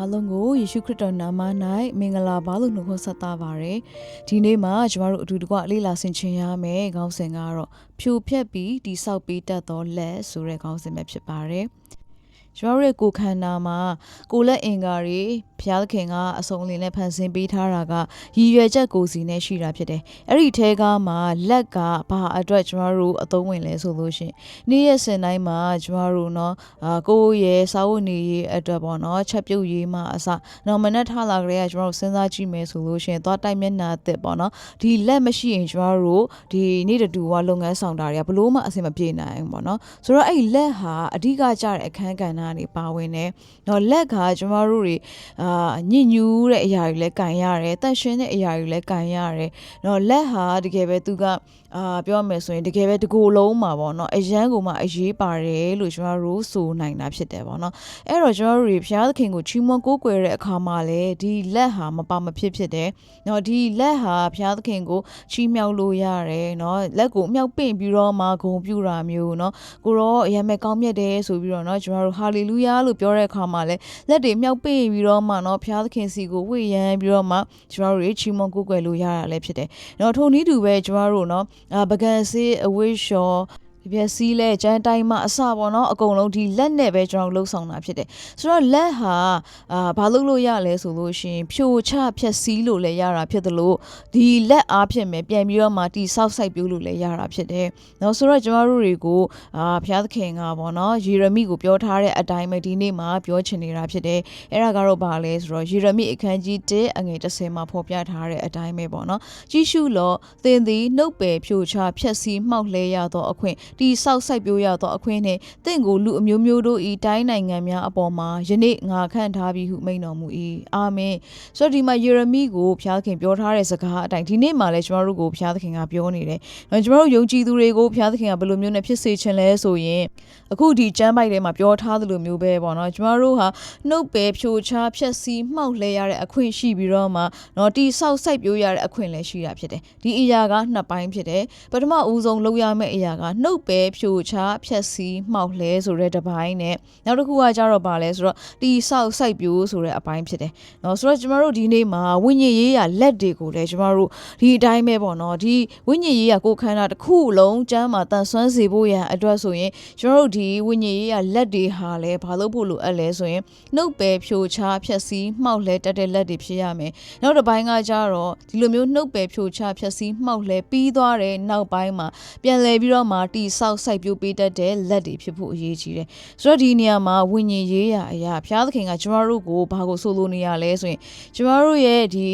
အားလုံးကိုယေရှုခရစ်တော်နာမ၌မင်္ဂလာပါလို့နှုတ်ခွန်းဆက်သပါရယ်ဒီနေ့မှာကျမတို့အတူတကွလေ့လာဆင်ခြင်ရမယ်ခေါင်းစဉ်ကတော့ဖြိုဖျက်ပြီးတိဆောက်ပေးတတ်သောလက်ဆိုတဲ့ခေါင်းစဉ်ပဲဖြစ်ပါတယ်ကျမတို့ရဲ့ကိုယ်ခန္ဓာမှာကိုယ်လက်အင်္ဂါတွေ ဖျားသခင်ကအစုံလင်နဲ့ဖန်ဆင်းပေးထားတာကရည်ရွယ်ချက်ကိုစီနဲ့ရှိတာဖြစ်တယ်။အဲ့ဒီထဲကမှလက်ကဘာအတွက်ကျမတို့အသုံးဝင်လဲဆိုလို့ရှင်။နေ့ရက်စင်တိုင်းမှာကျမတို့နော်ကိုယ့်ရဲ့စာဝတ်နေရေးအတွက်ပေါ့နော်ချက်ပြုတ်ရေးမှအစနော်မနေ့ထလာကြတဲ့ကကျမတို့စဉ်းစားကြည့်မယ်ဆိုလို့ရှင်သွားတိုက်မျက်နှာအသစ်ပေါ့နော်ဒီလက်မရှိရင်ကျမတို့ဒီနေ့တတူကလုပ်ငန်းဆောင်တာတွေကဘလို့မှအဆင်မပြေနိုင်ဘူးပေါ့နော်။ဆိုတော့အဲ့ဒီလက်ဟာအဓိကကြတဲ့အခန်းကဏ္ဍကနေပါဝင်တယ်။နော်လက်ကကျမတို့တွေအာညဉ့်ညူးတဲ့အရာတွေလည်းကင်ရတယ်တန့်ရှင်းတဲ့အရာတွေလည်းကင်ရတယ်။တော့လက်ဟာတကယ်ပဲသူကအာပြောမယ်ဆိုရင်တကယ်ပဲတကူလုံးမှာပေါ့နော်အရန်ကိုမှအရေးပါတယ်လို့ကျွန်တော်တို့ဆိုနိုင်တာဖြစ်တယ်ပေါ့နော်အဲ့တော့ကျွန်တော်တို့ဘုရားသခင်ကိုချီးမွမ်းကိုးကွယ်တဲ့အခါမှာလည်းဒီလက်ဟာမပါမဖြစ်ဖြစ်တယ်နော်ဒီလက်ဟာဘုရားသခင်ကိုချီးမြှောက်လို့ရတယ်နော်လက်ကိုမြှောက်ပင့်ပြီးတော့မှဂုဏ်ပြုတာမျိုးနော်ကိုရောအရင်မဲ့ကောင်းမြတ်တယ်ဆိုပြီးတော့နော်ကျွန်တော်တို့ဟာလေလုယာလို့ပြောတဲ့အခါမှာလည်းလက်တွေမြှောက်ပင့်ပြီးတော့မှနော်ဘုရားသခင်စီကိုဝေ့ရန်ပြီးတော့မှကျွန်တော်တို့ချီးမွမ်းကိုးကွယ်လို့ရတာလည်းဖြစ်တယ်နော်ထိုနည်းတူပဲကျွန်တော်တို့နော်အာပကံစေးအဝိရှော် ဒီပြစီလဲကျန်းတိုင်းမှာအစပေါ့နော်အကုန်လုံးဒီလက်နဲ့ပဲကျွန်တော်လှုပ်ဆောင်တာဖြစ်တယ်ဆိုတော့လက်ဟာအာဘာလို့လို့ရလဲဆိုလို့ရှိရင်ဖြိုချဖြက်စီးလို့လည်းရတာဖြစ်တယ်လို့ဒီလက်အားဖြင့်ပဲပြန်ပြီးတော့မှတီဆောက်ဆိုင်ပြိုးလို့လည်းရတာဖြစ်တယ်နော်ဆိုတော့ကျွန်တော်တို့တွေကိုအာဘုရားသခင်ကပေါ့နော်ယေရမိကိုပြောထားတဲ့အတိုင်းပဲဒီနေ့မှာပြောချင်နေတာဖြစ်တယ်အဲ့ဒါကတော့ဘာလဲဆိုတော့ယေရမိအခန်းကြီး1အငယ်30မှာဖော်ပြထားတဲ့အတိုင်းပဲပေါ့နော်ကြည့်ရှုလောသင်သည်နှုတ်ပယ်ဖြိုချဖြက်စီးမှောက်လဲရသောအခွင့်တီဆောက်ဆိုင်ပြိုးရသောအခွင့်နှင့်တင့်ကိုလူအမျိုးမျိုးတို့ဤတိုင်းနိုင်ငံများအပေါ်မှာယနေ့ငါခန့်ထားပြီးဟုမိန့်တော်မူ၏အာမင်ဆိုတော့ဒီမှာယေရမိကိုဘုရားသခင်ပြောထားတဲ့စကားအတိုင်းဒီနေ့မှာလည်းကျွန်တော်တို့ကိုဘုရားသခင်ကပြောနေတယ်။နော်ကျွန်တော်တို့ယုံကြည်သူတွေကိုဘုရားသခင်ကဘယ်လိုမျိုးနဲ့ဖြစ်စေချင်လဲဆိုရင်အခုဒီကျမ်းပိုက်ထဲမှာပြောထားသလိုမျိုးပဲပေါ့နော်ကျွန်တော်တို့ဟာနှုတ်ပဲဖြိုချဖြက်စီးမှောက်လဲရတဲ့အခွင့်ရှိပြီးတော့မှနော်တီဆောက်စိုက်ပြိုးရတဲ့အခွင့်လည်းရှိတာဖြစ်တယ်။ဒီအရာကနှစ်ပိုင်းဖြစ်တယ်။ပထမဦးဆုံးလုပ်ရမယ့်အရာကနှုတ်ပဲဖြိုချဖြက်စီးမှောက်လဲဆိုတဲ့တစ်ပိုင်းနဲ့နောက်တစ်ခုကကြတော့ပါလဲဆိုတော့တီဆောက်စိုက်ပြိုးဆိုတဲ့အပိုင်းဖြစ်တယ်။နော်ဆိုတော့ကျွန်တော်တို့ဒီနေ့မှာဝိညာဉ်ရေးရလက်တွေကိုလည်းကျွန်တော်တို့ဒီအတိုင်းပဲပေါ့နော်ဒီဝိညာဉ်ရေးရကိုယ်ခန္ဓာတစ်ခုလုံးကျမ်းမှာတန်ဆွမ်းစေဖို့ရန်အတွက်ဆိုရင်ကျွန်တော်တို့ဒီဝိညာဉ်ရေးရလက်တွေဟာလည်းဘာလို့ဖို့လိုအပ်လဲဆိုရင်နှုတ်ပဲဖြိုချဖြက်စီးမှောက်လဲတက်တဲ့လက်တွေဖြစ်ရမယ်။နောက်တစ်ပိုင်းကကြတော့ဒီလိုမျိုးနှုတ်ပဲဖြိုချဖြက်စီးမှောက်လဲပြီးသွားတဲ့နောက်ပိုင်းမှာပြန်လဲပြီးတော့မှတီဆောက်စိုက်ပြိုးပေးတတ်တဲ့လက်တွေဖြစ်ဖို့အရေးကြီးတယ်။ဆိုတော့ဒီနေရာမှာဝိညာဉ်ရေးရအရာဘုရားသခင်ကကျွန်တော်တို့ကိုဘာကိုဆိုလိုနေရလဲဆိုရင်ကျွန်တော်တို့ရဲ့ဒီ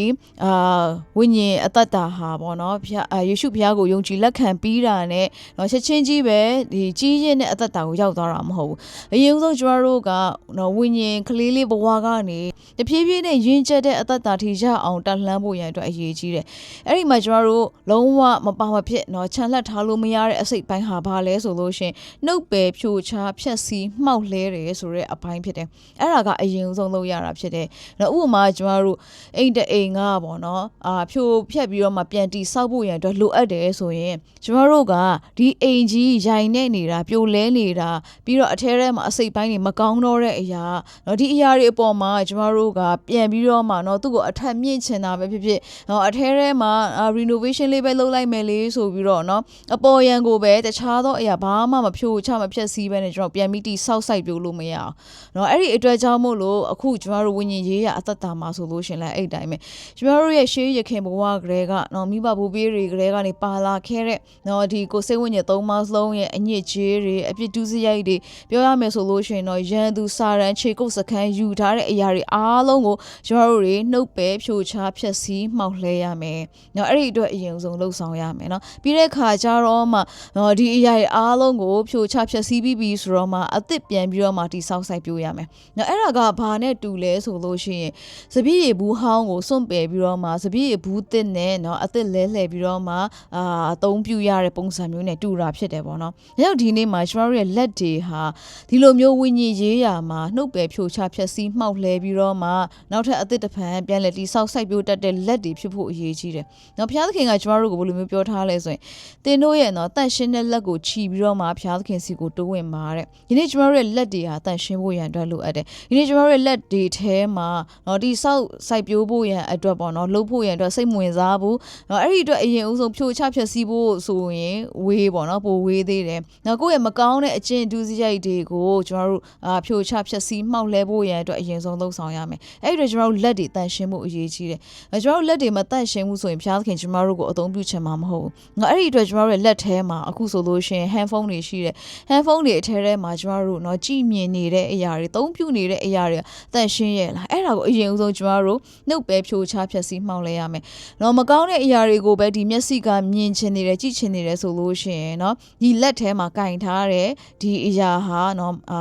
အာဝိညာဉ်အသက်တာဟာပေါ့နော်ဘုရားယေရှုဘုရားကိုယုံကြည်လက်ခံပြီးတာနဲ့တော့ချက်ချင်းကြီးပဲဒီကြီးရင်တဲ့အသက်တာကိုရောက်သွားတာမဟုတ်ဘူးအရင်ဆုံးကျွန်တော်တို့ကနော်ဝိညာဉ်ကလေးလေးဘဝကနေတဖြည်းဖြည်းနဲ့ယဉ်ကျက်တဲ့အသက်တာထိရအောင်တက်လှမ်းဖို့ရန်အတွက်အရေးကြီးတယ်အဲ့ဒီမှာကျွန်တော်တို့လုံးဝမပါမဖြစ်နော်ခြံလက်ထားလို့မရတဲ့အစိတ်ပိုင်းဟာဘာလဲဆိုလို့ရှင်နှုတ်ပယ်ဖြိုချဖြက်စီးမှောက်လဲတယ်ဆိုတဲ့အပိုင်းဖြစ်တယ်အဲ့ဒါကအရင်ဆုံးလုပ်ရတာဖြစ်တယ်နော်ဥပမာကျွန်တော်တို့အိမ်တအိမ်ကပေါ့နော်အာဖြိုဖြက်ပြီးတော့မှပြန်တီဆောက်ဖို့ရန်အတွက်လိုအပ်တယ်ဆိုရင်ကျွန်တော်တို့ကဒီအိမ်ကြီးရိုင်နေနေတာပြိုလဲနေတာပြီးတော့အထဲထဲမှာအစိတ်ပိုင်းတွေမကောင်းတော့တဲ့အရာနော်ဒီအရာတွေအပေါ်မှာကျွန်တော်တို့ကပြန်ပြီးတော့မှနော်သူ့ကိုအထက်မြင့်ချင်တာပဲဖြစ်ဖြစ်နော်အထဲထဲမှာ renovation လေးပဲလုပ်လိုက်မယ်လေဆိုပြီးတော့နော်အပေါ်ရန်ကိုပဲတခြားသောအရာဘာမှမဖြိုချမဖြက်စီးပဲနဲ့ကျွန်တော်ပြန်ပြီးတီဆောက်ဆိုင်ပြလို့မရအောင်နော်အဲ့ဒီအတွက်ကြောင့်မို့လို့အခုကျွန်တော်တို့ဝิญဉ်ရေးရအသက်တာမှာဆိုလို့ရှင်လဲအဲ့တိုင်းပဲကျွန်တော်တို့ရဲ့ရှေးရခင်ဘဝကလေးကနော်မိဘဘူပေးတွေကလေးကနေပါလာခဲ့တဲ့နော်ဒီကိုစိတ်ဝိညာဉ်သုံးပါးလုံးရဲ့အညစ်အကြေးတွေအပြစ်ဒုစရိုက်တွေပြောရမယ်ဆိုလို့ရှင်တော့ရန်သူစာရန်ခြေကုပ်စခန်းယူထားတဲ့အရာတွေအားလုံးကိုကျွန်တော်တို့တွေနှုတ်ပဲဖြိုချဖျက်ဆီးမှောက်လှဲရမယ်နော်အဲ့ဒီအတွက်အရင်ဆုံးလှုပ်ဆောင်ရမယ်နော်ပြီးတဲ့ခါကျတော့မှနော်ဒီအရာတွေအားလုံးကိုဖြိုချဖျက်ဆီးပြီးပြီဆိုတော့မှအသစ်ပြန်ပြီးတော့မှတိဆောက်ဆိုင်ပြိုးရမယ်နော်အဲ့ဒါကဘာနဲ့တူလဲဆိုလို့ရှိရင်စပြည့်ရဘူးဟောင်းကိုစွန့်ပယ်ပြီးတော့မှစပြည့်ရဘူးတစ်နဲ့နော်အသစ်လဲလှယ်ပြီးတော့မှအာအသုံးပြုရတဲ့ပုံစံမျိုးနဲ့တူတာဖြစ်တယ်ပေါ့နော်။ဒါကြောင့်ဒီနေ့မှာကျွန်တော်တို့ရဲ့လက်တွေဟာဒီလိုမျိုးဝိညာဉ်ရေးရာမှာနှုတ်ပယ်ဖြိုချဖြက်စီးမှောက်လှဲပြီးတော့မှနောက်ထပ်အသစ်တစ်ဖန်ပြန်လဲတိဆောက်စိုက်ပြိုးတတ်တဲ့လက်တွေဖြစ်ဖို့အရေးကြီးတယ်။နော်ဘုရားသခင်ကကျွန်တော်တို့ကိုဘယ်လိုမျိုးပြောထားလဲဆိုရင်သင်တို့ရဲ့နော်တန့်ရှင်းတဲ့လက်ကိုကိုခြီပြီးတော့မှဘုရားသခင်စီကိုတိုးဝင်ပါတဲ့ဒီနေ့ကျမတို့ရဲ့လက်တွေဟာတန်ရှင်းဖို့ရန်အတွက်လိုအပ်တယ်ဒီနေ့ကျမတို့ရဲ့လက်တွေထဲမှာတော့ဒီဆောက်စိုက်ပျိုးဖို့ရန်အတွက်ပေါ့နော်လှုပ်ဖို့ရန်အတွက်စိတ်ဝင်စားဘူးတော့အဲ့ဒီအတွက်အရင်ဦးဆုံးဖြိုချဖြက်စီးဖို့ဆိုရင်ဝေးပေါ့နော်ပိုဝေးသေးတယ်နောက်ကိုယ့်ရဲ့မကောင်းတဲ့အကျင့်ဒုစရိုက်တွေကိုကျမတို့အာဖြိုချဖြက်စီးမှောက်လဲဖို့ရန်အတွက်အရင်ဆုံးလှုပ်ဆောင်ရမယ်အဲ့ဒီအတွက်ကျမတို့လက်တွေတန်ရှင်းဖို့အရေးကြီးတယ်အဲကျမတို့လက်တွေမတန့်ရှင်းဘူးဆိုရင်ဘုရားသခင်ကျမတို့ကိုအသုံးပြုချင်မှာမဟုတ်ဘူးငါအဲ့ဒီအတွက်ကျမတို့ရဲ့လက်ထဲမှာအခုဆိုလို့ရှိရင် handphone တွေရှိတယ် handphone တွေအထဲထဲမှာကျမတို့เนาะကြည်မြင်နေတဲ့အရာတွေသုံးပြုနေတဲ့အရာတွေတန့်ရှင်းရဲ့လားအဲ့ဒါကိုအရင်ဆုံးကျမတို့နှုတ်ပဲဖြိုချဖြက်စီးမှောက်လဲရမယ်เนาะမကောင်းတဲ့အရာတွေကိုပဲဒီမျက်စိကမြင်ချင်နေတယ်ကြည့်ချင်နေတယ်ဆိုလို့ရှိရင်เนาะဒီလက်ထဲမှာကင်ထားတဲ့ဒီအရာဟာเนาะအာ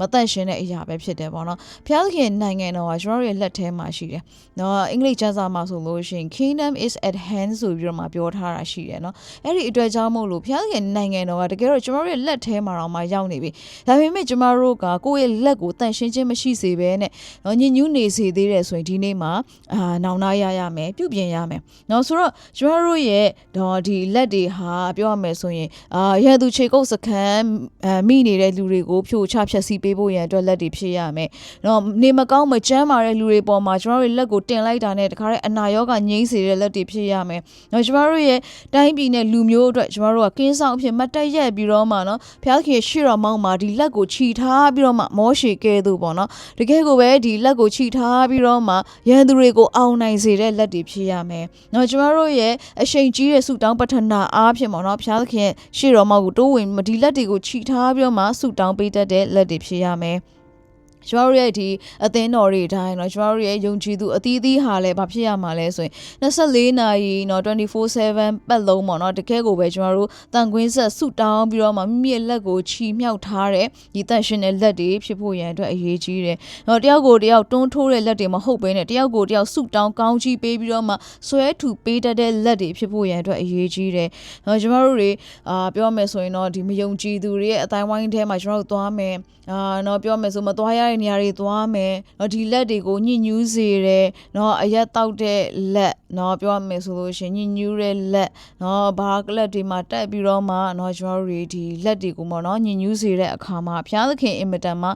မတန့်ရှင်းတဲ့အရာပဲဖြစ်တယ်ပေါ့နော်။ဘုရားသခင်နိုင်ငံတော်ကကျွန်တော်တို့ရဲ့လက်ထဲမှာရှိတယ်။နော်အင်္ဂလိပ်ကျမ်းစာမှာဆိုလို့ရှိရင် kingdom is at hand ဆိုပြီးတော့မှပြောထားတာရှိတယ်နော်။အဲ့ဒီအတွက်ကြောင့်မို့လို့ဘုရားသခင်နိုင်ငံတော်ကတကယ်တော့ကျွန်တော်တို့ရဲ့လက်ထဲမှာတော့မှရောက်နေပြီ။ဒါပေမဲ့ကျွန်တော်တို့ကကိုယ့်ရဲ့လက်ကိုတန့်ရှင်းခြင်းမရှိစေဘဲနဲ့နော်ညဉ့်ညူးနေစေသေးတယ်ဆိုရင်ဒီနေ့မှာအာနောင်နာရရမယ်ပြုပြင်ရမယ်။နော်ဆိုတော့ကျွန်တော်တို့ရဲ့တော့ဒီလက်တွေဟာပြောရမယ်ဆိုရင်အာရန်သူခြေကုပ်စခန်းအမိနေတဲ့လူတွေကိုဖြိုချဖြက်စီးပေးဖို့ရန်အတွက်လက်တွေဖြစ်ရမယ်။နော်နေမကောင်းမကျန်းမာတဲ့လူတွေပေါ်မှာကျွန်တော်တို့လက်ကိုတင်လိုက်တာနဲ့တခါတည်းအနာရောဂါငြိမ်းစေတဲ့လက်တွေဖြစ်ရမယ်။နော်ကျွန်တော်တို့ရဲ့တိုင်းပြည်နဲ့လူမျိုးအတွက်ကျွန်တော်တို့ကကင်းဆောင်အဖြစ်မတ်တက်ရက်ပြီးတော့မှနော်ဖျားခင်ရှေ့တော်မောင်းမှာဒီလက်ကိုခြိထားပြီးတော့မှမောရှေကဲသူပေါ့နော်။တကယ်ကိုပဲဒီလက်ကိုခြိထားပြီးတော့မှရန်သူတွေကိုအောင်နိုင်စေတဲ့လက်တွေဖြစ်ရမယ်။နော်ကျွန်တော်တို့ရဲ့အရှိန်ကြီးတဲ့ဆုတောင်းပထနာအားဖြင့်ပေါ့နော်ဖျားခင်ရှေ့တော်မောင်းကိုတိုးဝင်ဒီလက်တွေကိုခြိထားပြီးတော့မှဆုတောင်းပေးတတ်တဲ့လက်တွေဖြစ်ရမယ်။ ကျွန်တော်တို့ရဲ့ဒီအသင်းတော်တွေအတိုင်းเนาะကျွန်တော်တို့ရဲ့ယုံကြည်သူအသီးသီးဟာလည်းဘာဖြစ်ရမှာလဲဆိုရင်24နာရီเนาะ24/7ပတ်လုံးပေါ့เนาะတကယ်ကိုပဲကျွန်တော်တို့တန်ခွင်းဆက်ဆုတောင်းပြီးတော့မှမိမိရဲ့လက်ကိုချီမြှောက်ထားတဲ့ဒီတန်ရှင်တဲ့လက်တွေဖြစ်ဖို့ရန်အတွက်အရေးကြီးတယ်เนาะတယောက်ကိုတယောက်တွန်းထိုးတဲ့လက်တွေမဟုတ်ဘဲနဲ့တယောက်ကိုတယောက်ဆုတောင်းကောင်းချီးပေးပြီးတော့မှဆွဲထူပေးတတ်တဲ့လက်တွေဖြစ်ဖို့ရန်အတွက်အရေးကြီးတယ်เนาะကျွန်တော်တို့တွေအာပြောမယ်ဆိုရင်တော့ဒီမယုံကြည်သူတွေရဲ့အတိုင်းဝိုင်းထဲမှာကျွန်တော်တို့သွားမယ်အာเนาะပြောမယ်ဆိုမသွားရတဲ့ ့တဲ့နေရာတွေသွားမယ်နော်ဒီလက်တွေကိုညှိညူးစေတယ်နော်အရက်တောက်တဲ့လက်နော်ပြောရမယ်ဆိုလို့ရှင်ညှိညူးတဲ့လက်နော်ဘာကလပ်တွေမှာတက်ပြီးတော့မှနော်ကျွန်တော်တို့ဒီလက်တွေကိုပေါ့နော်ညှိညူးစေတဲ့အခါမှာဘုရားသခင်အင်မတန်မှ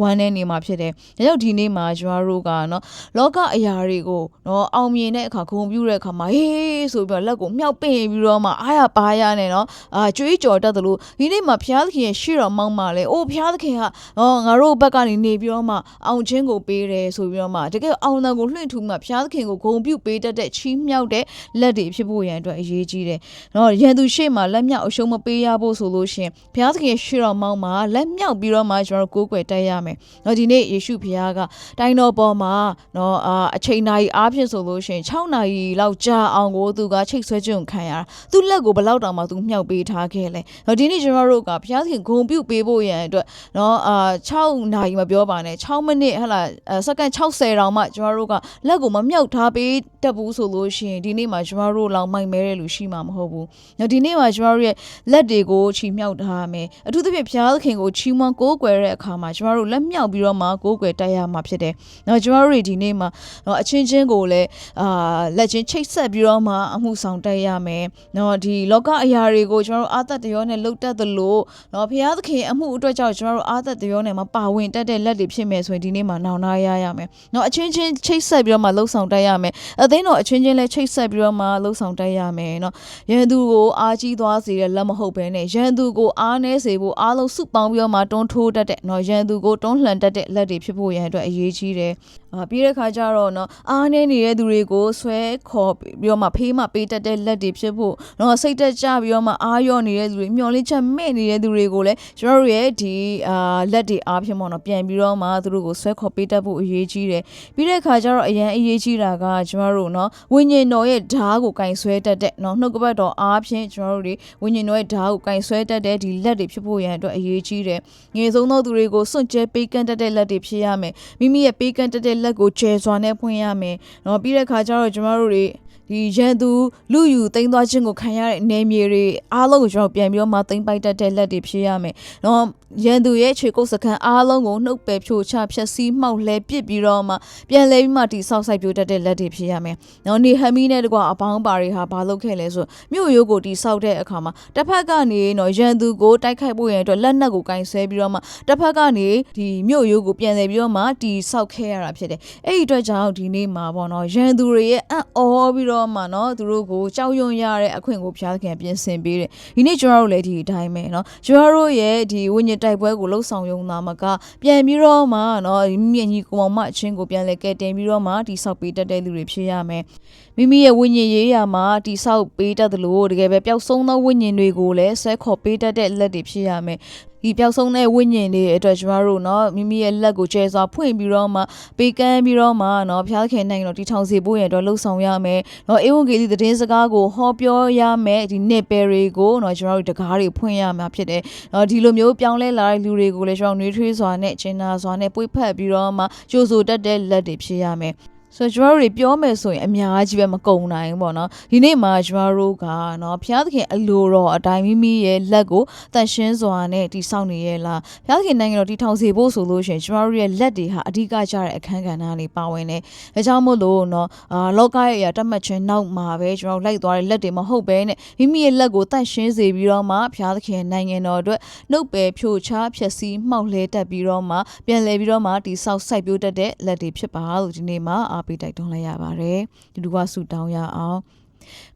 ဝမ်းနေနေမှာဖြစ်တယ်။ဒါကြောင့်ဒီနေ့မှာကျွန်တော်တို့ကနော်လောကအရာတွေကိုနော်အောင်မြင်တဲ့အခါဂုဏ်ပြုတဲ့အခါမှာဟေးဆိုပြီးတော့လက်ကိုမြှောက်ပင့်ပြီးတော့မှအားရပါရနဲ့နော်အာကြွေးကြော်တတ်တယ်လို့ဒီနေ့မှာဘုရားသခင်ရဲ့ရှေ့တော်မောင်းမှာလေအိုးဘုရားသခင်ကနော်ငါတို့ဘက်ကနေနေပြီးတော့မှအောင်ချင်းကိုပေးတယ်ဆိုပြီးတော့မှတကယ်အောင်တန်ကိုလွှင့်ထူမှဘုရားသခင်ကိုဂုဏ်ပြုပေးတတ်တဲ့ချီးမြှောက်တဲ့လက်တွေဖြစ်ဖို့ရန်အတွက်အရေးကြီးတယ်။နော်ရန်သူရှေ့မှာလက်မြောက်အရှုံးမပေးရဖို့ဆိုလို့ရှိရင်ဘုရားသခင်ရှေ့တော်မောင်းမှာလက်မြောက်ပြီးတော့မှကျွန်တော်တို့ကိုးကွယ်တက်ရမယ်။နော်ဒီနေ့ယေရှုဘုရားကတိုင်းတော်ပေါ်မှာနော်အာအချိန်နာရီအားဖြင့်ဆိုလို့ရှိရင်6နာရီလောက်ကြာအောင်ကိုသူကချိတ်ဆွဲခြင်းခံရတာ။သူ့လက်ကိုဘလောက်တောင်မှသူမြောက်ပေးထားခဲ့လဲ။နော်ဒီနေ့ကျွန်တော်တို့ကဘုရားသခင်ဂုဏ်ပြုပေးဖို့ရန်အတွက်နော်အာ6နာရီမပြောပါနဲ့6မိနစ်ဟလာစက္ကန့်60တောင်မှကျွန်တော်တို့ကလက်ကိုမမြောက်ထားပေးတတ်ဘူးဆိုလို့ရှိရင်ဒီနေ့မှာကျွန်တော်တို့လောက်မိုက်မဲတဲ့လူရှိမှာမဟုတ်ဘူး။နော်ဒီနေ့မှာကျွန်တော်တို့ရဲ့လက်တွေကိုချီမြောက်ထားမယ်။အထူးသဖြင့်ဘုရားသခင်ကိုချီးမွမ်းကိုးကွယ်တဲ့အခါမှာကျွန်တော်တို့လက်မြောက်ပြီးတော့မှကိုးကွယ်တိုက်ရမှာဖြစ်တယ်။နော်ကျွန်တော်တို့ဒီနေ့မှာနော်အချင်းချင်းကိုလည်းအာလက်ချင်းချိတ်ဆက်ပြီးတော့မှအမှုဆောင်တိုက်ရမယ်။နော်ဒီလောကအရာတွေကိုကျွန်တော်တို့အာသက်တရောနဲ့လှုပ်တတ်သလိုနော်ဘုရားသခင်အမှုအတွက်ကြောင့်ကျွန်တော်တို့အာသက်တရောနဲ့မပါဝင်တတ်တဲ့လက်တွေဖြစ်မယ်ဆိုရင်ဒီနေ့မှာနောင်နာရရမယ်။နော်အချင်းချင်းချိတ်ဆက်ပြီးတော့မှလှုပ်ဆောင်တိုက်ရမယ်။အသိန်းတော်အချင်းချင်းလည်းချိတ်ဆက်ပြီးတော့မှလှုပ်ဆောင်တိုက်ရမယ်နော်။ရန်သူကိုအားကြီးသွားစေတဲ့လက်မဟုတ်ဘဲနဲ့ရန်သူကိုအားနည်းစေဖို့အားလုံးစုပေါင်းပြီးတော့မှတွန်းထိုးတတ်တဲ့နော်ရန်သူကိုတွန်းလှန်တတ်တဲ့လက်တွေဖြစ်ဖို့ရန်အတွက်အရေးကြီးတယ်။အာပြီးတဲ့ခါကျတော့နော်အားနည်းနေတဲ့သူတွေကိုဆွဲခေါ်ပြီးတော့မှဖေးမှပေးတတ်တဲ့လက်တွေဖြစ်ဖို့နော်စိတ်တက်ကြပြီးတော့မှအားရော့နေတဲ့သူတွေမျောလင့်ချက်မဲ့နေတဲ့သူတွေကိုလည်းကျွန်တော်တို့ရဲ့ဒီအာလက်တွေအားဖြင့်ပေါ့နော်ပြန်ပြီးတော့မှသူတို့ကိုဆွဲခေါ်ပေးတတ်ဖို့အရေးကြီးတယ်ပြီးတဲ့ခါကျတော့အရန်အရေးကြီးတာကကျွန်တော်တို့နော်ဝိညာဉ်တော်ရဲ့ဓာတ်ကိုကင်ဆွဲတတ်တဲ့နော်နှုတ်ကပတ်တော်အားဖြင့်ကျွန်တော်တို့တွေဝိညာဉ်တော်ရဲ့ဓာတ်ကိုကင်ဆွဲတတ်တဲ့ဒီလက်တွေဖြစ်ဖို့ရန်အတွက်အရေးကြီးတယ်ငယ်ဆုံးသောသူတွေကိုစွန့်ကြဲပေးကမ်းတတ်တဲ့လက်တွေဖြစ်ရမယ်မိမိရဲ့ပေးကမ်းတတ်တဲ့လက်ကိုကျဲစွာနဲ့ဖွင့်ရမယ်။နော်ပြီးတဲ့ခါကျတော့ကျမတို့တွေ ဒီရန်သူလူယူတိမ့်သွားခြင်းကိုခံရတဲ့နေမြေတွေအားလုံးကိုကျွန်တော်ပြန်ပြီးတော့မှတိမ့်ပိုက်တတ်တဲ့လက်တွေဖြစ်ရမယ်။နော်ရန်သူရဲ့ခြေကုပ်စခန်းအားလုံးကိုနှုတ်ပယ်ဖြိုချဖျက်ဆီးမှောက်လဲပစ်ပြီးတော့မှပြန်လဲပြီးမှတိဆောက်ဆိုင်ပြိုတတ်တဲ့လက်တွေဖြစ်ရမယ်။နော်နေဟမီနဲ့တကွာအပေါင်းပါတွေဟာဘာလုပ်ခဲ့လဲဆိုမြို့ရိုးကိုတိဆောက်တဲ့အခါမှာတစ်ဖက်ကနေနော်ရန်သူကိုတိုက်ခိုက်ဖို့ရန်အတွက်လက်နက်ကိုကင်ဆဲပြီးတော့မှတစ်ဖက်ကနေဒီမြို့ရိုးကိုပြန်လဲပြီးတော့မှတိဆောက်ခဲ့ရတာဖြစ်တယ်။အဲ့ဒီအတွက်ကြောင့်ဒီနေ့မှာပေါ့နော်ရန်သူတွေရဲ့အံ့ဩပြီးတော့မှနော်သူတို့ကိုကြောက်ရွံ့ရတဲ့အခွင့်ကိုဘုရားသခင်ပြင်ဆင်ပေးတယ်။ဒီနေ့ကျွန်တော်တို့လည်းဒီအတိုင်းပဲနော်ကျွန်တော်တို့ရဲ့ဒီဝိညာဉ်တိုက်ပွဲကိုလှုပ်ဆောင်ရုံသားမကပြန်ပြီးတော့မှနော်မြင့်ကြီးကိုမောင်မအချင်းကိုပြန်လဲကဲတင်ပြီးတော့မှတိဆောက်ပေးတတ်တဲ့လူတွေဖြစ်ရမယ်။မိမိရဲ့ဝိညာဉ်ရေးရာမှာတိဆောက်ပေးတတ်တယ်လို့တကယ်ပဲပျောက်ဆုံးသောဝိညာဉ်တွေကိုလည်းဆွဲခေါ်ပေးတတ်တဲ့လက်တွေဖြစ်ရမယ်။ ဒီပျောက်ဆုံးတဲ့ဝိညာဉ်တွေအတွက်ကျွန်တော်တို့เนาะမိမိရဲ့လက်ကိုကျဲစွာဖွင့်ပြီးတော့မှပေးကမ်းပြီးတော့မှเนาะဘုရားခင်နိုင်တော့တီထောင်စေဖို့ရတော့လှုပ်ဆောင်ရမယ်เนาะအေဝံဂေလိသတင်းစကားကိုဟောပြောရမယ်ဒီနှစ်ပယ်တွေကိုเนาะကျွန်တော်တို့တကားတွေဖွင့်ရမှာဖြစ်တယ်เนาะဒီလိုမျိုးပြောင်းလဲလာတဲ့လူတွေကိုလည်းကျွန်တော်နှွေးထွေးစွာနဲ့ကျင်နာစွာနဲ့ပွေ့ဖက်ပြီးတော့မှကြိုးဆိုတတ်တဲ့လက်တွေဖြစ်ရမယ် ဆိုတော့ကျမတို့တွေပြောမယ်ဆိုရင်အများကြီးပဲမကုန်နိုင်ဘူးပေါ့နော်ဒီနေ့မှာကျမတို့ကနော်ဘုရားသခင်အလိုတော်အတိုင်းမိမိရဲ့လက်ကိုတန်ရှင်းစွာနဲ့တိဆောက်နေရဲ့လားဘုရားသခင်နိုင်ငံတော်တည်ထောင်စေဖို့ဆိုလို့ရှိရင်ကျမတို့ရဲ့လက်တွေဟာအဓိကကျတဲ့အခန်းကဏ္ဍလေးပါဝင်တယ်ဒါကြောင့်မို့လို့နော်အာလောကရဲ့အရာတတ်မှတ်ခြင်းနောက်မှာပဲကျမတို့လိုက်သွားတဲ့လက်တွေမဟုတ်ပဲနဲ့မိမိရဲ့လက်ကိုတန်ရှင်းစေပြီးတော့မှဘုရားသခင်နိုင်ငံတော်အတွက်နှုတ်ပယ်ဖြိုချဖြက်စီးမှောက်လဲတက်ပြီးတော့မှပြန်လဲပြီးတော့မှတိဆောက်စိုက်ပျိုးတတ်တဲ့လက်တွေဖြစ်ပါလို့ဒီနေ့မှာပေးတိုက်တွန်းလိုက်ရပါတယ်ဒီလူကဆူတောင်းရအောင်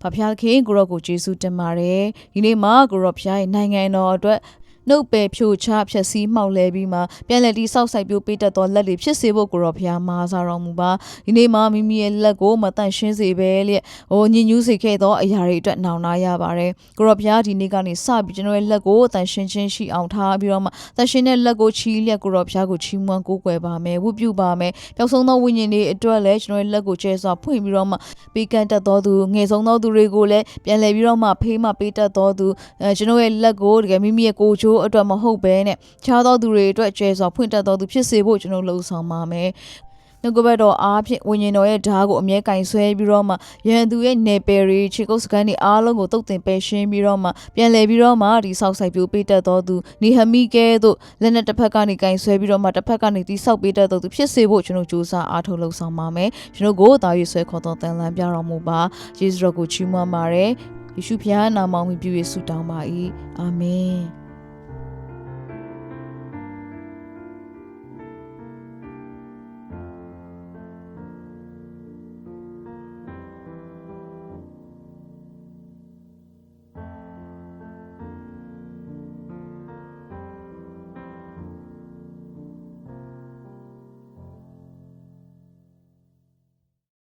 ဖဖျားခင်ကိုရောကိုကျေးဇူးတင်ပါတယ်ဒီနေ့မှာကိုရောဖျားရဲ့နိုင်ငံတော်အတွက် နှုတ်ပယ်ဖြိုချဖြက်စီးမှောက်လဲပြီးမှပြန်လည်တိဆောက်ဆိုင်ပြိုးပေးတတ်သောလက်တွေဖြစ်စေဖို့ကိုရောဖျားမာစားတော်မူပါဒီနေ့မှာမိမိရဲ့လက်ကိုမတန့်ရှင်းစေပဲလျက်ဟိုညဉ့်ညူးစေခဲ့သောအရာတွေအတွက်နောင်နာရပါတယ်ကိုရောဖျားဒီနေ့ကနေစပြီးကျွန်တော်ရဲ့လက်ကိုတန့်ရှင်းခြင်းရှိအောင်ထားပြီးတော့မှတန့်ရှင်းတဲ့လက်ကိုချီးလျက်ကိုရောဖျားကိုချီးမွမ်းကိုးကွယ်ပါမယ်ဝတ်ပြုပါမယ်ပျောက်ဆုံးသောဝိညာဉ်တွေအတွက်လည်းကျွန်တော်ရဲ့လက်ကိုကျဲစွာဖွင့်ပြီးတော့မှပေးကမ်းတတ်သောသူငယ်ဆုံးသောသူတွေကိုလည်းပြန်လည်ပြီးတော့မှဖေးမှပေးတတ်သောသူအဲကျွန်တော်ရဲ့လက်ကိုတကယ်မိမိရဲ့ကိုယ်ချိုးအတွက်မဟုတ်ဘဲနဲ့ခြားသောသူတွေအတွက်ကျဲစွာဖွင့်တတ်သောသူဖြစ်စေဖို့ကျွန်တော်လှုံ့ဆော်ပါမယ်နှုတ်ကပတ်တော်အားဖြင့်ဝိညာဉ်တော်ရဲ့ဓာတ်ကိုအမြဲကင်ဆွဲပြီးတော့မှရန်သူရဲ့နေပယ်ရီခြေကုပ်စကန်တွေအားလုံးကိုတုတ်တင်ပယ်ရှင်းပြီးတော့မှပြန်လည်ပြီးတော့မှဒီဆောက်ဆိုင်ပြိုးပေးတတ်တော်သူနေဟမိကဲတို့လက်နဲ့တစ်ဖက်ကနေကင်ဆွဲပြီးတော့မှတစ်ဖက်ကနေတိဆောက်ပေးတတ်တော်သူဖြစ်စေဖို့ကျွန်တော်စူးစမ်းအားထုတ်လှုပ်ဆောင်ပါမယ်ကျွန်တော်ကိုတာရွေဆွဲခေါ်တော်တန်လန်းပြတော်မူပါယေရှုတော်ကိုချီးမွမ်းပါရယ်ယေရှုဖခင်နာမတော်မြတ်ပြည့်ဆုတောင်းပါ၏အာမင်